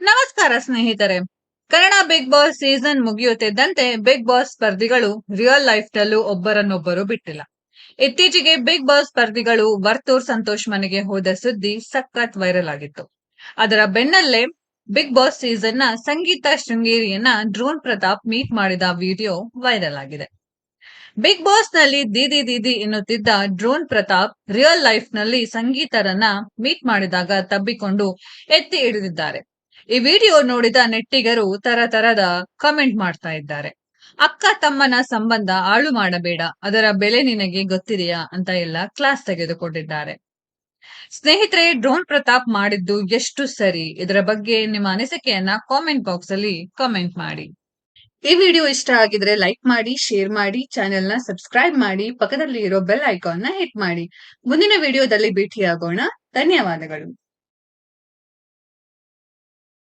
ನಮಸ್ಕಾರ ಸ್ನೇಹಿತರೆ. Kannada big boss season ಮುಗಿಯುತ್ತಿದ್ದಂತೆ ಬಿಗ್ ಬಾಸ್ ಸ್ಪರ್ಧಿಗಳು ರಿಯಲ್ ಲೈಫ್ ನಲ್ಲೂ ಒಬ್ಬರನ್ನೊಬ್ಬರು ಬಿಟ್ಟಿಲ್ಲ. ಇತ್ತೀಚೆಗೆ ಬಿಗ್ ಬಾಸ್ ಸ್ಪರ್ಧಿಗಳು ವರ್ತೂರ್ ಸಂತೋಷ್ ಮನೆಗೆ ಹೋದ ಸುದ್ದಿ ಸಖತ್ ವೈರಲ್ ಆಗಿತ್ತು. ಅದರ ಬೆನ್ನಲ್ಲೇ ಬಿಗ್ ಬಾಸ್ ಸೀಸನ್ನ ಸಂಗೀತ ಶೃಂಗೇರಿಯನ್ನ ಡ್ರೋನ್ ಪ್ರತಾಪ್ ಮೀಟ್ ಮಾಡಿದ ವಿಡಿಯೋ ವೈರಲ್ ಆಗಿದೆ. ಬಿಗ್ ಬಾಸ್ನಲ್ಲಿ ದೀದಿ ದೀದಿ ಎನ್ನುತ್ತಿದ್ದ ಡ್ರೋನ್ ಪ್ರತಾಪ್ ರಿಯಲ್ ಲೈಫ್ನಲ್ಲಿ ಸಂಗೀತರನ್ನ ಮೀಟ್ ಮಾಡಿದಾಗ ತಬ್ಬಿಕೊಂಡು ಎತ್ತಿ ಹಿಡಿದಿದ್ದಾರೆ. ಈ ವಿಡಿಯೋ ನೋಡಿದ ನೆಟ್ಟಿಗರು ತರತರದ ಕಮೆಂಟ್ ಮಾಡ್ತಾ ಇದ್ದಾರೆ. ಅಕ್ಕ ತಮ್ಮನ ಸಂಬಂಧ ಹಾಳು ಮಾಡಬೇಡ, ಅದರ ಬೆಲೆ ನಿನಗೆ ಗೊತ್ತಿದೆಯಾ ಅಂತ ಎಲ್ಲ ಕ್ಲಾಸ್ ತೆಗೆದುಕೊಂಡಿದ್ದಾರೆ. ಸ್ನೇಹಿತರೆ, ಡ್ರೋನ್ ಪ್ರತಾಪ್ ಮಾಡಿದ್ದು ಎಷ್ಟು ಸರಿ? ಇದರ ಬಗ್ಗೆ ನಿಮ್ಮ ಅನಿಸಿಕೆಯನ್ನ ಕಾಮೆಂಟ್ ಬಾಕ್ಸ್ ಅಲ್ಲಿ ಕಾಮೆಂಟ್ ಮಾಡಿ. ಈ ವಿಡಿಯೋ ಇಷ್ಟ ಆಗಿದ್ರೆ ಲೈಕ್ ಮಾಡಿ ಶೇರ್ ಮಾಡಿ ಚಾನೆಲ್ನ ಸಬ್ಸ್ಕ್ರೈಬ್ ಮಾಡಿ ಪಕ್ಕದಲ್ಲಿ ಇರೋ ಬೆಲ್ ಐಕಾನ್ನ ಹಿಟ್ ಮಾಡಿ. ಮುಂದಿನ ವಿಡಿಯೋದಲ್ಲಿ ಭೇಟಿಯಾಗೋಣ. ಧನ್ಯವಾದಗಳು.